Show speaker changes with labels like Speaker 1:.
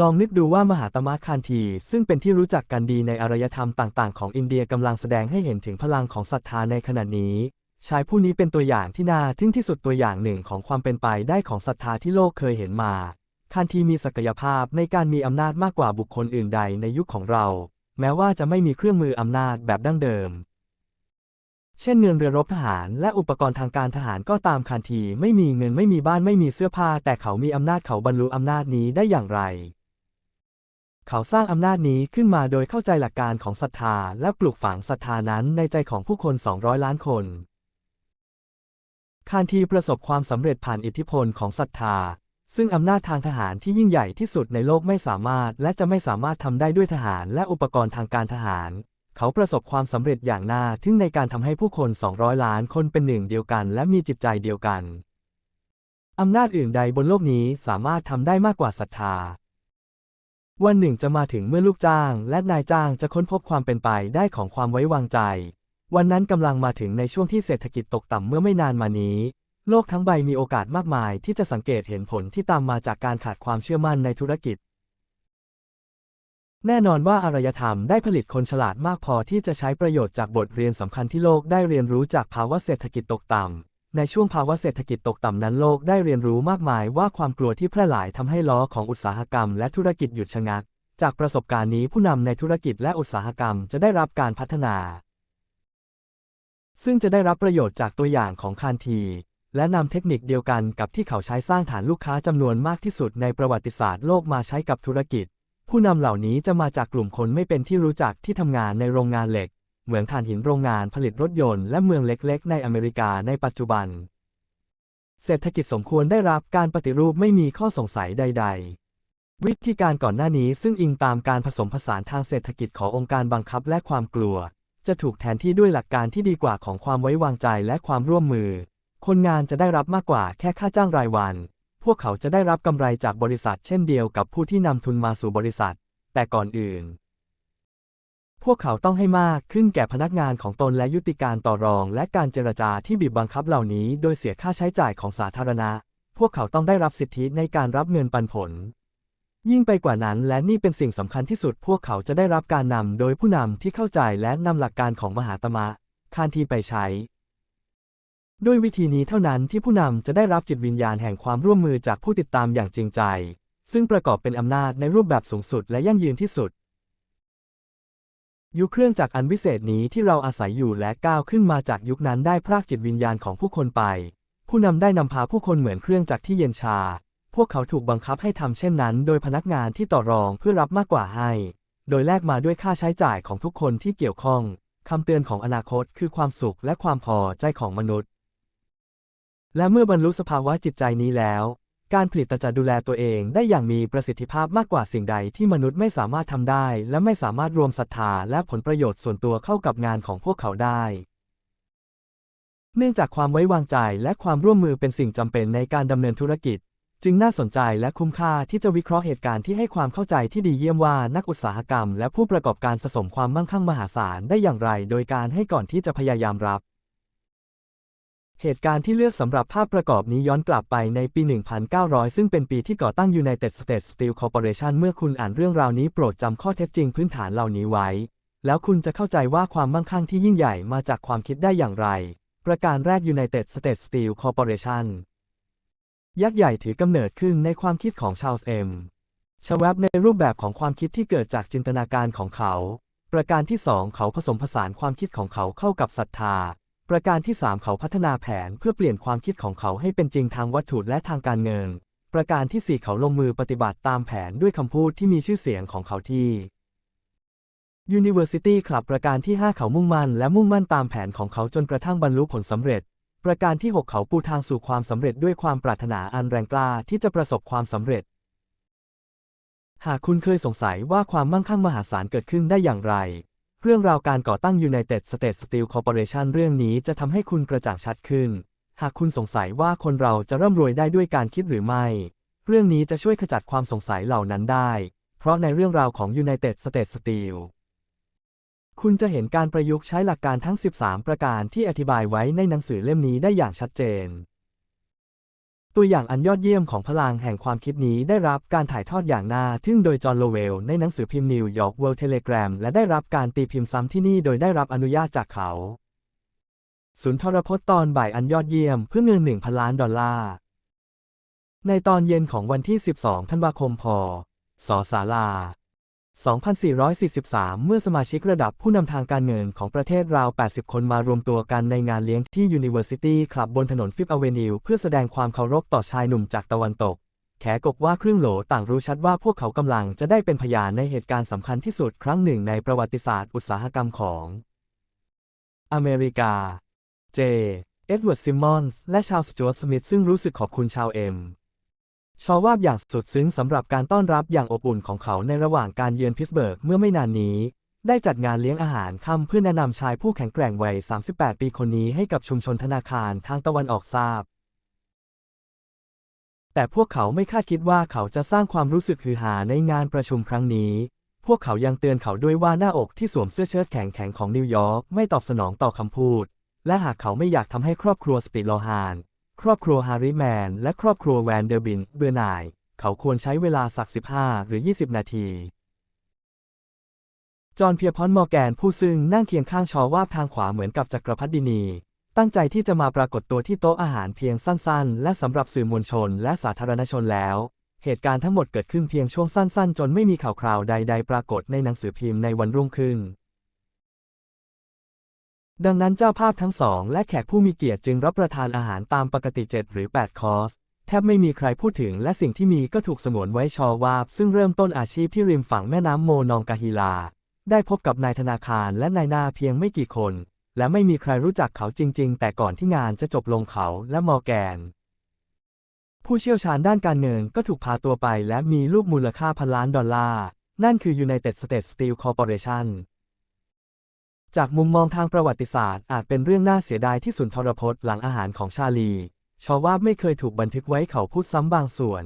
Speaker 1: ลองนึกดูว่ามหาตมะคานทีซึ่งเป็นที่รู้จักกันดีในอารยธรรมต่างๆ ของอินเดียกำลังแสดงให้เห็นถึงพลังของศรัทธาในขณะนี้ ชายผู้นี้เป็นตัวอย่างที่น่าทึ่งที่สุดตัวอย่างหนึ่งของความเป็นไปได้ของศรัทธาที่โลกเคยเห็นมา คานทีมีศักยภาพในการมีอำนาจมากกว่าบุคคลอื่นใดในยุคของเรา แม้ว่าจะไม่มีเครื่องมืออำนาจแบบดั้งเดิม เช่นเงินเรือรบทหาร และอุปกรณ์ทางการทหารก็ตามคานทีไม่มีเงินไม่มีบ้านไม่มีเสื้อผ้า แต่เขามีอำนาจเขาบรรลุอำนาจนี้ได้อย่างไร เขาสร้างอำนาจนี้ขึ้นมาโดยเข้าใจหลักการของศรัทธาและปลูกฝังศรัทธานั้นในใจของผู้คน 200 ล้านคน คานทีประสบความสำเร็จผ่านอิทธิพลของศรัทธา ซึ่งอำนาจทางทหารที่ยิ่งใหญ่ที่สุดในโลกไม่สามารถ และจะไม่สามารถทำได้ด้วยทหารและอุปกรณ์ทางการทหาร เขาประสบความสำเร็จอย่างน่าทึ่งในการทำให้ผู้คน 200 ล้านคนเป็นหนึ่งเดียวกัน และมีจิตใจเดียวกัน อำนาจอื่นใดบนโลกนี้สามารถทำได้มากกว่าศรัทธา วันหนึ่งจะมาถึงเมื่อลูกจ้าง และนายจ้างจะค้นพบความเป็นไปได้ของความไว้วางใจ วันนั้นกำลังมาถึงในช่วงที่เศรษฐกิจตกต่ำเมื่อไม่นานมานี้ โลกทั้งใบมีโอกาสมากมายที่จะสังเกตเห็นผลที่ตามมาจากการขาดความเชื่อมั่นในธุรกิจ แน่นอนว่าอารยธรรมได้ผลิตคนฉลาดมากพอที่จะใช้ประโยชน์จากบทเรียนสำคัญที่โลกได้เรียนรู้จากภาวะเศรษฐกิจตกต่ำ ในช่วงภาวะเศรษฐกิจตกต่ำนั้นโลกได้เรียนรู้มากมายว่าความกลัวที่แพร่หลายทำให้ล้อของอุตสาหกรรมและธุรกิจหยุดชะงัก จากประสบการณ์นี้ผู้นำในธุรกิจและอุตสาหกรรมจะได้รับการพัฒนา ซึ่งจะได้รับประโยชน์จากตัวอย่างของคานที และนำเทคนิคเดียวกันกับที่เขาใช้สร้างฐานลูกค้าจำนวนมากที่สุดในประวัติศาสตร์โลกมาใช้กับธุรกิจ ผู้นำเหล่านี้จะมาจากกลุ่มคนไม่เป็นที่รู้จักที่ทำงานในโรงงานเหล็ก เหมืองถ่านหินโรงงานผลิตรถยนต์และเมืองเล็กๆ ในอเมริกาในปัจจุบัน เศรษฐกิจสมควรได้รับการปฏิรูปไม่มีข้อสงสัยใด ๆ วิธีการก่อนหน้านี้ซึ่งอิงตามการผสมผสานทางเศรษฐกิจขององค์การบังคับและความกลัว จะถูกแทนที่ด้วยหลักการที่ดีกว่าของความไว้วางใจและความร่วมมือ คนงานจะได้รับมากกว่าแค่ค่าจ้างรายวัน พวกเขาจะได้รับกำไรจากบริษัทเช่นเดียวกับผู้ที่นำทุนมาสู่บริษัท แต่ก่อนอื่น พวกเขาต้องให้มากขึ้นแก่พนักงานของตนและยุติการต่อรอง และการเจรจาที่บีบบังคับเหล่านี้ โดยเสียค่าใช้จ่ายของสาธารณะ พวกเขาต้องได้รับสิทธิในการรับเงินปันผล ยิ่งไปกว่านั้นและนี่เป็นสิ่งสำคัญที่สุด พวกเขาจะได้รับการนำโดยผู้นำที่เข้าใจและนำหลักการของมหาตมะคานทีไปใช้ ด้วยวิธีนี้เท่านั้นที่ผู้นำจะได้รับจิตวิญญาณแห่งความร่วมมือจากผู้ติดตามอย่างจริงใจ ซึ่งประกอบเป็นอำนาจในรูปแบบสูงสุดและยั่งยืนที่สุด ยุคเครื่องจักรอันวิเศษนี้ที่เราอาศัยอยู่และก้าวขึ้นมาจากยุคนั้นได้พรากจิตวิญญาณของผู้คนไป ผู้นำได้นำพาผู้คนเหมือนเครื่องจักรที่เย็นชา พวกเขาถูกบังคับให้ทำเช่นนั้น โดยพนักงานที่ต่อรองเพื่อรับมากกว่าให้ โดยแลกมาด้วยค่าใช้จ่ายของทุกคนที่เกี่ยวข้องคำเตือนของอนาคตคือความสุขและความพอใจของมนุษย์ และเมื่อบรรลุสภาวะจิตใจนี้แล้ว การผลิตจะดูแลตัวเองได้อย่างมีประสิทธิภาพมากกว่าสิ่งใดที่มนุษย์ไม่สามารถทำได้ และไม่สามารถรวมศรัทธาและผลประโยชน์ส่วนตัวเข้ากับงานของพวกเขาได้ เนื่องจากความไว้วางใจและความร่วมมือเป็นสิ่งจำเป็นในการดำเนินธุรกิจ จึงน่าสนใจและคุ้มค่าที่จะวิเคราะห์เหตุการณ์ที่ให้ความเข้าใจที่ดีเยี่ยมว่านักอุตสาหกรรม และผู้ประกอบการสะสมความมั่งคั่งมหาศาลได้อย่างไร โดยการให้ก่อนที่จะพยายามรับ เหตุการณ์ที่เลือกสำหรับภาพประกอบนี้ย้อนกลับไปในปี 1900 ซึ่งเป็นปีที่ก่อตั้ง United States Steel Corporation เมื่อคุณอ่านเรื่องราวนี้โปรดจำข้อเท็จจริงพื้นฐานเหล่านี้ไว้ แล้วคุณจะเข้าใจว่าความมั่งคั่งที่ยิ่งใหญ่มาจากความคิดได้อย่างไร ประการแรก United States Steel Corporation ยักษ์ใหญ่ถือกำเนิดขึ้นในความคิดของชาลส์เอ็มชวับในรูปแบบของความคิดที่เกิดจากจินตนาการของเขา ประการที่สองเขาผสมผสานความคิดของเขาเข้ากับศรัทธา ประการที่สามเขาพัฒนาแผนเพื่อเปลี่ยนความคิดของเขาให้เป็นจริงทางวัตถุและทางการเงิน ประการที่สี่เขาลงมือปฏิบัติตามแผนด้วยคำพูดที่มีชื่อเสียงของเขาที่ University Club ประการที่ 5 เขามุ่งมั่นและมุ่งมั่นตามแผนของเขาจนกระทั่งบรรลุผลสำเร็จ ประการที่ 6 เขาปูทางสู่ความสำเร็จด้วยความปรารถนาอันแรงกล้าที่จะประสบความสำเร็จ หากคุณเคยสงสัยว่าความมั่งคั่งมหาศาลเกิดขึ้นได้อย่างไร เรื่องราวการก่อตั้ง United States Steel Corporation เรื่องนี้จะทำให้คุณกระจ่างชัดขึ้น หากคุณสงสัยว่าคนเราจะร่ำรวยได้ด้วยการคิดหรือไม่ เรื่องนี้จะช่วยขจัดความสงสัยเหล่านั้นได้ เพราะในเรื่องราวของ United States Steel คุณจะเห็นการประยุกต์ใช้หลักการทั้ง 13 ประการที่อธิบายไว้ในหนังสือเล่มนี้ได้อย่างชัดเจน ตัวอย่างอันยอดเยี่ยมของพลังแห่งความคิดนี้ได้รับการถ่ายทอดอย่างน่าทึ่งโดยจอห์นโลเวลในหนังสือพิมพ์นิวยอร์กเวิลด์เทเลกราฟและได้รับการตีพิมพ์ซ้ำที่นี่โดยได้รับอนุญาตจากเขาศูนย์ทรพจน์ตอนบ่ายอันยอดเยี่ยมเพื่อเงิน 1,000 ล้านดอลลาร์ ในตอนเย็นของวันที่ 12 ธันวาคมพศศาลา 2443 เมื่อสมาชิกระดับผู้นำทางการเงินของประเทศราว 80 คนมารวมตัวกันในงานเลี้ยงที่ University Club บนถนนฟิฟอเวนิวเพื่อแสดงความเคารพต่อชายหนุ่มจากตะวันตก แขกกว่าครึ่งโหลต่างรู้ชัดว่าพวกเขากำลังจะได้เป็นพยานในเหตุการณ์สำคัญที่สุดครั้งหนึ่งในประวัติศาสตร์อุตสาหกรรมของ อเมริกา เจ เอ็ดเวิร์ด ซิมมอนส์ และชาวสจวตสมิธซึ่งรู้สึกขอบคุณชาวเอ็ม ชอว่าบอย่างสุดซึ้งสำหรับการต้อนรับอย่างอบอุ่นของเขาในระหว่างการเยือนพิตสเบิร์กเมื่อไม่นานนี้ ได้จัดงานเลี้ยงอาหารค่ำเพื่อแนะนำชายผู้แข็งแกร่งวัย 38 ปีคนนี้ให้กับชุมชนธนาคารทางตะวันออกทราบ แต่พวกเขาไม่คาดคิดว่าเขาจะสร้างความรู้สึกฮือฮาในงานประชุมครั้งนี้ พวกเขายังเตือนเขาด้วยว่าหน้าอกที่สวมเสื้อเชิ้ตแข็งๆของนิวยอร์กไม่ตอบสนองต่อคำพูด และหากเขาไม่อยากทำให้ครอบครัวสติโลฮาน ครอบครัวฮาริแมน และครอบครัวแวนเดอร์บินเบื่อหน่าย เขาควรใช้เวลาสัก 15 หรือ 20 นาที จอห์นเพียร์พอน์มอร์แกนผู้ซึ่งนั่งเคียงข้างชอวาบทางขวาเหมือนกับจักรพรรดินี ตั้งใจที่จะมาปรากฏตัวที่โต๊ะอาหารเพียงสั้นๆ และสำหรับสื่อมวลชนและสาธารณชนแล้ว เหตุการณ์ทั้งหมดเกิดขึ้นเพียงช่วงสั้นๆ จนไม่มีข่าวคราวใด ๆ ปรากฏในหนังสือพิมพ์ในวันรุ่งขึ้น ดังนั้นเจ้าภาพทั้งสองและแขกผู้มีเกียรติจึงรับประทานอาหารตามปกติ 7 หรือ 8 คอร์ส แทบไม่มีใครพูดถึงและสิ่งที่มีก็ถูกสงวนไว้ชอวาบ ซึ่งเริ่มต้นอาชีพที่ริมฝั่งแม่น้ำโมนองกาฮิลา ได้พบกับนายธนาคารและนายหน้าเพียงไม่กี่คน และไม่มีใครรู้จักเขาจริง ๆ แต่ก่อนที่งานจะจบลงเขาและมอร์แกน ผู้เชี่ยวชาญด้านการเงินก็ถูกพาตัวไปและมีลูกมูลค่าพันล้านดอลลาร์นั่นคือ United States Steel Corporation จากมุมมองทางประวัติศาสตร์อาจเป็นเรื่องน่าเสียดายที่สุนทรพจน์หลังอาหารของชาลีชอว่าไม่เคยถูกบันทึกไว้เขาพูดซ้ำบางส่วน